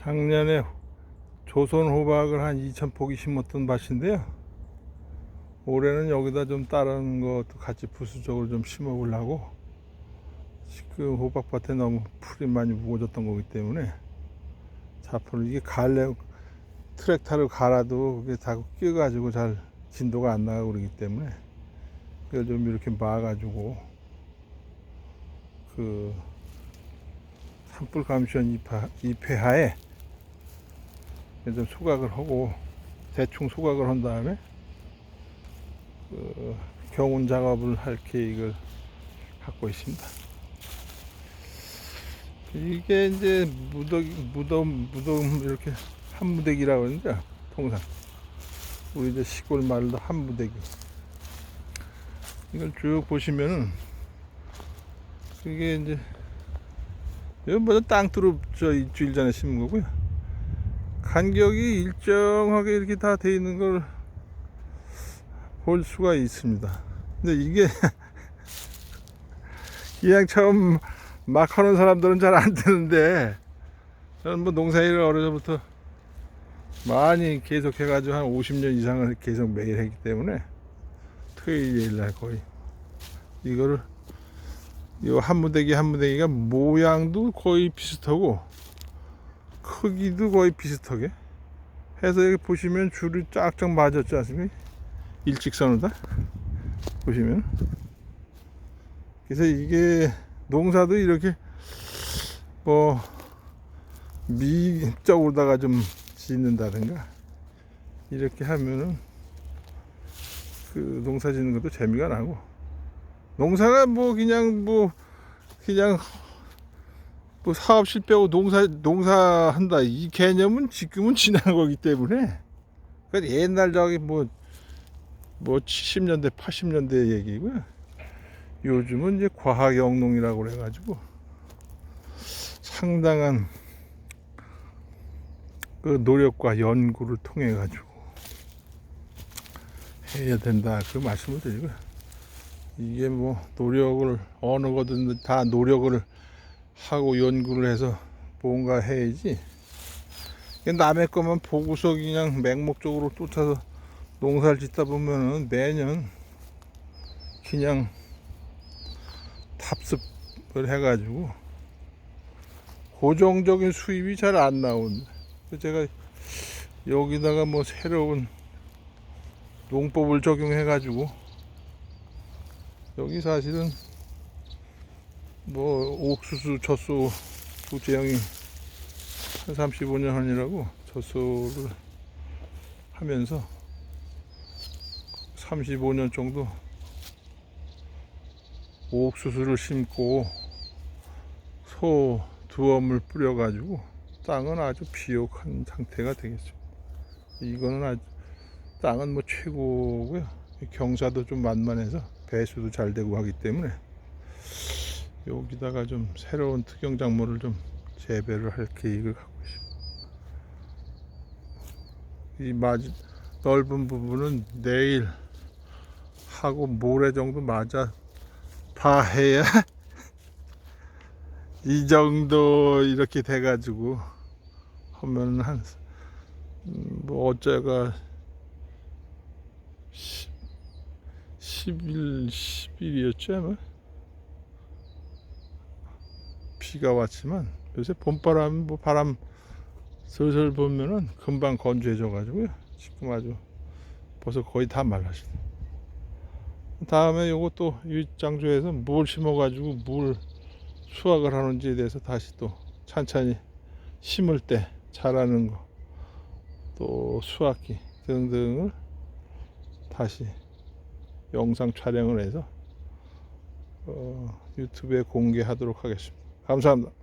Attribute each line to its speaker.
Speaker 1: 작년에 조선 호박을 한 2,000포기 심었던 밭인데요. 올해는 여기다 좀 다른 것도 같이 부수적으로 좀 심어 보려고 지금 호박밭에 너무 풀이 많이 묵어졌던 거기 때문에 자포를 이게 갈래 트랙터를 갈아도 그게 다 끼어가지고 잘 진도가 안 나가고 그러기 때문에 그걸 좀 이렇게 막아가지고 그 산불 감시원 입하, 입회하에 좀 소각을 하고 대충 소각을 한 다음에 그 경운 작업을 할 계획을 갖고 있습니다. 이게 이제 무더기, 무덤, 무덤 이렇게 한 무대기라고 하는데 통상 우리 이제 시골 말로 한 무대기 이걸 쭉 보시면은 그게 이제 이건 먼저 땅두루 저 일주일 전에 심은 거고요. 간격이 일정하게 이렇게 다 돼 있는 걸 볼 수가 있습니다. 근데 이게 그냥 처음 막 하는 사람들은 잘 안 되는데 저는 뭐 농사일을 어려서부터 많이 계속 해가지고 한 50년 이상을 계속 매일 했기 때문에 토요일 날 거의 이거를 이 한 무대기 한 무대기가 모양도 거의 비슷하고 크기도 거의 비슷하게? 해서 여기 보시면 줄이 쫙쫙 맞았지 않습니까? 일직선으로 다? 보시면. 그래서 이게 농사도 이렇게 뭐 미적으로다가 좀 짓는다든가 이렇게 하면은 그 농사 짓는 것도 재미가 나고. 농사가 뭐 그냥 뭐 그냥 뭐 사업 실패하고 농사 농사한다 이 개념은 지금은 지난 거기 때문에 그 옛날 저기 뭐뭐 뭐 70년대 80년대 얘기고요. 요즘은 이제 과학 영농이라고 그래가지고 상당한 그 노력과 연구를 통해 가지고 해야 된다 그 말씀을 드리고요. 이게 뭐 노력을 어느 거든 다 노력을 하고 연구를 해서 뭔가 해야지. 남의 것만 보고서 그냥 맹목적으로 쫓아서 농사를 짓다 보면은 매년 그냥 답습을 해가지고 고정적인 수입이 잘 안 나온. 제가 여기다가 뭐 새로운 농법을 적용해 가지고 여기 사실은 뭐 옥수수 젖소 부재형이 한 35년 전이라고 젖소를 하면서 35년 정도 옥수수를 심고 소 두엄을 뿌려가지고 땅은 아주 비옥한 상태가 되겠죠. 이거는 아주 땅은 뭐 최고고요. 경사도 좀 만만해서 배수도 잘 되고 하기 때문에 여기다가 좀 새로운 특용 작물을 좀 재배를 할 계획을 갖고 있습니다. 이 맞, 넓은 부분은 내일 하고 모레 정도 맞아 다 해야 이 정도 이렇게 돼가지고 하면 한, 음, 뭐 어제가 10, 10일, 10일이었죠 아마? 비가 왔지만 요새 봄바람 뭐 바람 슬슬 보면은 금방 건조해져 가지고요 지금 아주 벌써 거의 다 말랐어요 다음에 요것도 유장조에서 뭘 심어 가지고 뭘 수확을 하는지에 대해서 다시 또 찬찬히 심을 때 자라는 거 또 수확기 등등을 다시 영상 촬영을 해서 어, 유튜브에 공개하도록 하겠습니다. 감사합니다.